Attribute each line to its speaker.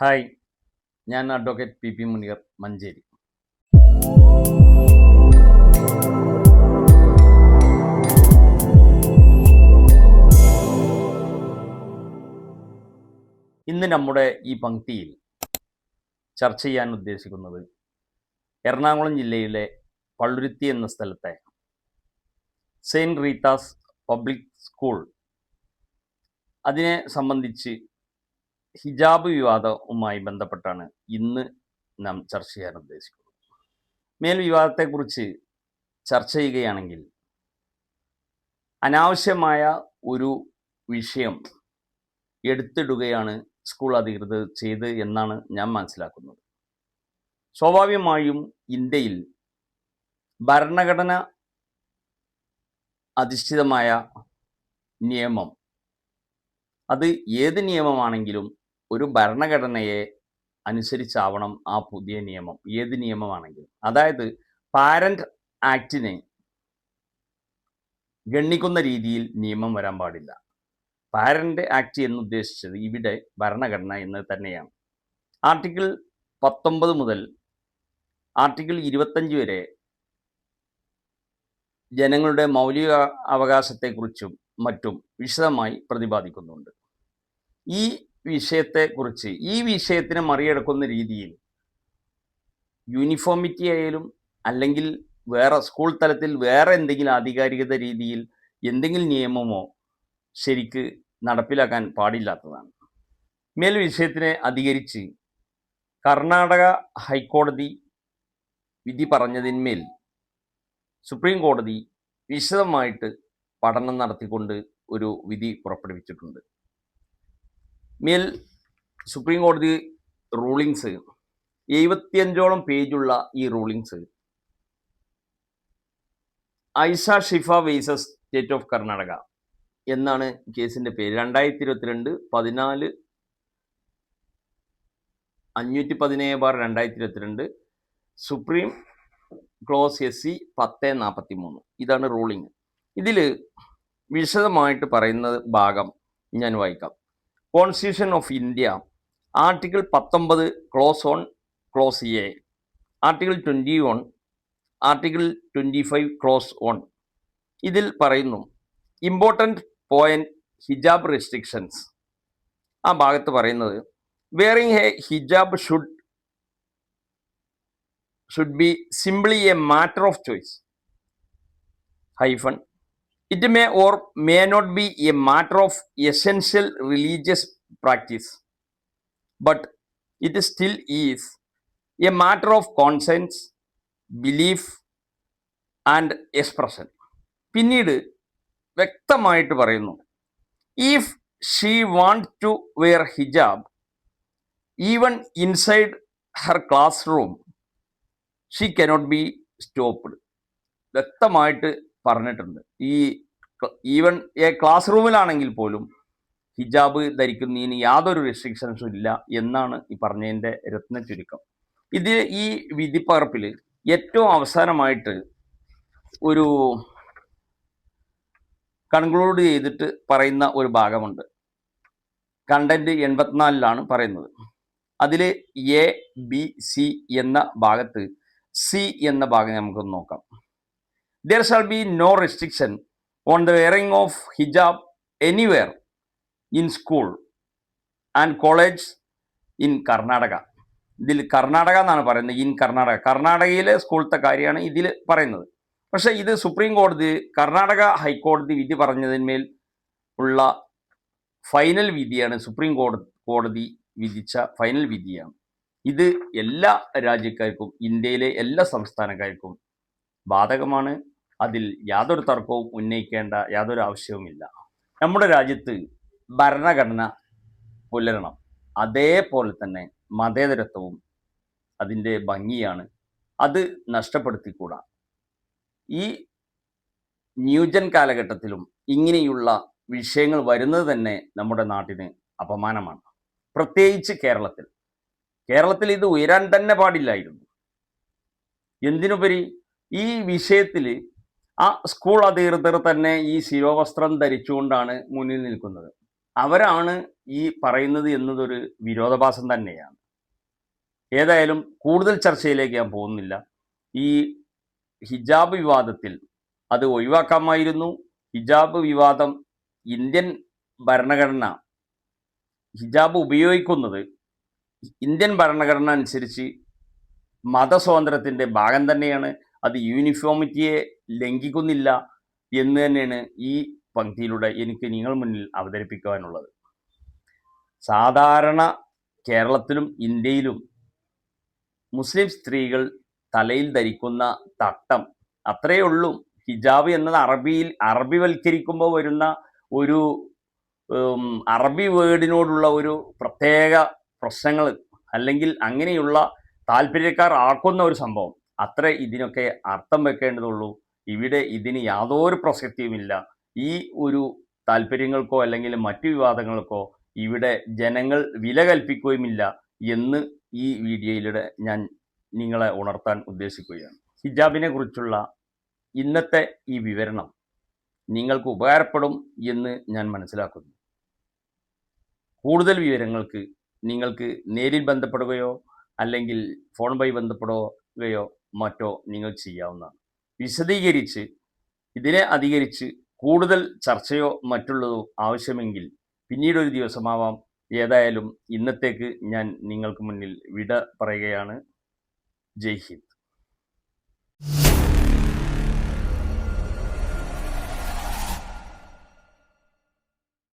Speaker 1: Hi ഞാൻ advocate P P Muneer Manjeri. ഇന്ന് നമ്മുടെ ഈ പങ്ക്തിയിൽ ചർച്ച ചെയ്യാൻ ഉദ്ദേശിക്കുന്നത് എറണാകുളം ജില്ലയിലെ പള്ളുരുത്തി എന്ന സ്ഥലത്തെ സെയിന്റ് റീത്താസ് പബ്ലിക് സ്കൂൾ. അതിനെ സംബന്ധിച്ച് ഹിജാബ് വിവാദവുമായി ബന്ധപ്പെട്ടാണ് ഇന്ന് നാം ചർച്ച ചെയ്യാൻ ഉദ്ദേശിക്കുന്നത്. മേൽ വിവാദത്തെക്കുറിച്ച് ചർച്ച ചെയ്യുകയാണെങ്കിൽ അനാവശ്യമായ ഒരു വിഷയം എടുത്തിടുകയാണ് സ്കൂൾ അധികൃതർ ചെയ്ത് എന്നാണ് ഞാൻ മനസ്സിലാക്കുന്നത്. സ്വാഭാവികമായും ഇന്ത്യയിൽ ഭരണഘടന അധിഷ്ഠിതമായ നിയമം അത് ഏത് നിയമമാണെങ്കിലും ഒരു ഭരണഘടനയെ അനുസരിച്ചാവണം ആ പുതിയ നിയമം ഏത് നിയമമാണെങ്കിലും. അതായത് പാരന്റ് ആക്ടിനെ ഗണ്ണിക്കുന്ന രീതിയിൽ നിയമം വരാൻ പാടില്ല. പാരന്റ് ആക്ട് എന്ന് ഉദ്ദേശിച്ചത് ഇവിടെ ഭരണഘടന എന്ന് തന്നെയാണ്. ആർട്ടിക്കിൾ പത്തൊമ്പത് മുതൽ ആർട്ടിക്കിൾ ഇരുപത്തഞ്ച് വരെ ജനങ്ങളുടെ മൗലിക അവകാശത്തെക്കുറിച്ചും മറ്റും വിശദമായി പ്രതിപാദിക്കുന്നുണ്ട്. ഈ വിഷയത്തെക്കുറിച്ച് ഈ വിഷയത്തിനെ മറികടക്കുന്ന രീതിയിൽ യൂണിഫോമിറ്റി ആയാലും അല്ലെങ്കിൽ വേറെ സ്കൂൾ തലത്തിൽ വേറെ എന്തെങ്കിലും ആധികാരികത രീതിയിൽ എന്തെങ്കിലും നിയമമോ ശരിക്ക് നടപ്പിലാക്കാൻ പാടില്ലാത്തതാണ്. മേൽ വിഷയത്തിനെ അധികരിച്ച് കർണാടക ഹൈക്കോടതി വിധി പറഞ്ഞതിന്മേൽ സുപ്രീം കോടതി വിശദമായിട്ട് പഠനം നടത്തിക്കൊണ്ട് ഒരു വിധി പുറപ്പെടുവിച്ചിട്ടുണ്ട്. മേൽ സുപ്രീം കോടതി റൂളിങ്സ് എഴുപത്തിയഞ്ചോളം പേജുള്ള ഈ rulings Aisha Shifa versus state of Karnataka എന്നാണ് കേസിന്റെ പേര്. രണ്ടായിരത്തി ഇരുപത്തിരണ്ട് പതിനാല് അഞ്ഞൂറ്റി പതിനേഴ് ബാർ രണ്ടായിരത്തി ഇരുപത്തിരണ്ട് സുപ്രീം ക്ലോസ് എസ് സി പത്ത് നാൽപ്പത്തി മൂന്ന് ഇതാണ് റൂളിങ് ഇതിൽ വിശദമായിട്ട് പറയുന്ന ഭാഗം ഞാൻ വായിക്കാം. കോൺസ്റ്റിറ്റ്യൂഷൻ ഓഫ് ഇന്ത്യ ആർട്ടിക്കിൾ പത്തൊമ്പത് clause one clause A article twenty one article twenty five clause one ഇതിൽ പറയുന്നു ഇമ്പോർട്ടന്റ് പോയിന്റ് ഹിജാബ് റെസ്ട്രിക്ഷൻസ് ആ ഭാഗത്ത് പറയുന്നത് wearing a hijab should should be simply a matter of choice hyphen it may or may not be a matter of essential religious practice but it still is a matter of conscience belief and expression പിന്നീട് വ്യക്തമായിട്ട് പറയുന്നു. If she want to wear hijab even inside her class room she cannot be stopped വ്യക്തമായിട്ട് പറഞ്ഞിട്ടുണ്ട്. ഈ even a class റൂമിലാണെങ്കിൽ പോലും ഹിജാബ് ധരിക്കുന്നതിന് യാതൊരു റെസ്ട്രിക്ഷൻസും ഇല്ല എന്നാണ് ഈ പറഞ്ഞതിന്റെ രത്ന ചുരുക്കം ഇത് ഈ വിധിപ്പകർപ്പിൽ ഏറ്റവും അവസാനമായിട്ട് ഒരു കൺക്ലൂഡ് ചെയ്തിട്ട് പറയുന്ന ഒരു ഭാഗമുണ്ട്. കണ്ടന്റ് എൺപത്തിനാലിലാണ് പറയുന്നത്. അതിൽ എ ബി സി എന്ന ഭാഗത്ത് സി എന്ന ഭാഗം നമുക്കൊന്ന് നോക്കാം. There shall be no restriction on the wearing of hijab anywhere in school and college in Karnataka ഇതിൽ കർണാടക എന്നാണ് പറയുന്നത് ഇൻ കർണാടക കർണാടകയിലെ സ്കൂളത്തെ കാര്യമാണ് ഇതിൽ പറയുന്നത്. പക്ഷേ ഇത് സുപ്രീം കോടതി കർണാടക ഹൈക്കോടതി വിധി പറഞ്ഞതിന്മേൽ ഉള്ള ഫൈനൽ വിധിയാണ് സുപ്രീം കോടതി കോടതി വിധിച്ച ഫൈനൽ വിധിയാണ്. ഇത് എല്ലാ രാജ്യക്കാർക്കും ഇന്ത്യയിലെ എല്ലാ സംസ്ഥാനക്കാർക്കും ബാധകമാണ്. അതിൽ യാതൊരു തർക്കവും ഉന്നയിക്കേണ്ട യാതൊരു ആവശ്യവുമില്ല. നമ്മുടെ രാജ്യത്ത് ഭരണഘടന പുലരണം. അതേപോലെ തന്നെ മതേതരത്വവും അതിന്റെ ഭംഗിയാണ്. അത് നഷ്ടപ്പെടുത്തിക്കൂടാ. ഈ ന്യൂജൻ കാലഘട്ടത്തിലും ഇങ്ങനെയുള്ള വിഷയങ്ങൾ വരുന്നത് തന്നെ നമ്മുടെ നാട്ടിന് അപമാനമാണ്. പ്രത്യേകിച്ച് കേരളത്തിൽ. കേരളത്തിൽ ഇത് ഉയരാൻ തന്നെ പാടില്ലായിരുന്നു. എന്തിനുപരി ഈ വിഷയത്തിൽ ആ സ്കൂൾ അധികൃതർ തന്നെ ഈ ശിരോവസ്ത്രം ധരിച്ചുകൊണ്ടാണ് മുന്നിൽ നിൽക്കുന്നത്. അവരാണ് ഈ പറയുന്നത് എന്നതൊരു വിരോധാഭാസം തന്നെയാണ്. ഏതായാലും കൂടുതൽ ചർച്ചയിലേക്ക് ഞാൻ പോകുന്നില്ല. ഈ ഹിജാബ് വിവാദത്തിൽ അത് ഒഴിവാക്കാമായിരുന്നു. ഹിജാബ് വിവാദം ഇന്ത്യൻ ഭരണഘടന ഹിജാബ് ഉപയോഗിക്കുന്നത് ഇന്ത്യൻ ഭരണഘടന അനുസരിച്ച് മതസ്വാതന്ത്ര്യത്തിന്റെ ഭാഗം തന്നെയാണ്. അത് യൂണിഫോമിറ്റിയെ ലംഘിക്കുന്നില്ല എന്ന് തന്നെയാണ് ഈ പങ്ക്തിയിലൂടെ എനിക്ക് നിങ്ങൾ മുന്നിൽ അവതരിപ്പിക്കുവാനുള്ളത്. സാധാരണ കേരളത്തിലും ഇന്ത്യയിലും മുസ്ലിം സ്ത്രീകൾ തലയിൽ ധരിക്കുന്ന തട്ടം അത്രയേ ഉള്ളൂ. ഹിജാബ് എന്നത് അറബിയിൽ അറബിവൽക്കരിക്കുമ്പോൾ വരുന്ന ഒരു അറബി വേർഡിനോടുള്ള ഒരു പ്രത്യേക പ്രശ്നങ്ങൾ അല്ലെങ്കിൽ അങ്ങനെയുള്ള താല്പര്യക്കാർ ആക്കുന്ന ഒരു സംഭവം. അത്ര ഇതിനൊക്കെ അർത്ഥം വെക്കേണ്ടതുള്ളൂ. ഇവിടെ ഇതിന് യാതൊരു പ്രസക്തിയുമില്ല. ഈ ഒരു താല്പര്യങ്ങൾക്കോ അല്ലെങ്കിൽ മറ്റു വിവാദങ്ങൾക്കോ ഇവിടെ ജനങ്ങൾ വില കൽപ്പിക്കുകയുമില്ല എന്ന് ഈ വീഡിയോയിലൂടെ ഞാൻ നിങ്ങളെ ഉണർത്താൻ ഉദ്ദേശിക്കുകയാണ്. ഹിജാബിനെ കുറിച്ചുള്ള ഇന്നത്തെ ഈ വിവരണം നിങ്ങൾക്ക് ഉപകാരപ്പെടും എന്ന് ഞാൻ മനസ്സിലാക്കുന്നു. കൂടുതൽ വിവരങ്ങൾക്ക് നിങ്ങൾക്ക് നേരിൽ ബന്ധപ്പെടുകയോ അല്ലെങ്കിൽ ഫോൺ വഴി ബന്ധപ്പെടുകയോ മറ്റോ നിങ്ങൾ ചെയ്യാവുന്നതാണ്. വിശദീകരിച്ച് ഇതിനെ അധികരിച്ച് കൂടുതൽ ചർച്ചയോ മറ്റുള്ളതോ ആവശ്യമെങ്കിൽ പിന്നീട് ഒരു ദിവസമാവാം. ഏതായാലും ഇന്നത്തേക്ക് ഞാൻ നിങ്ങൾക്ക് മുന്നിൽ വിട പറയുകയാണ്. ജയ് ഹിന്ദ്.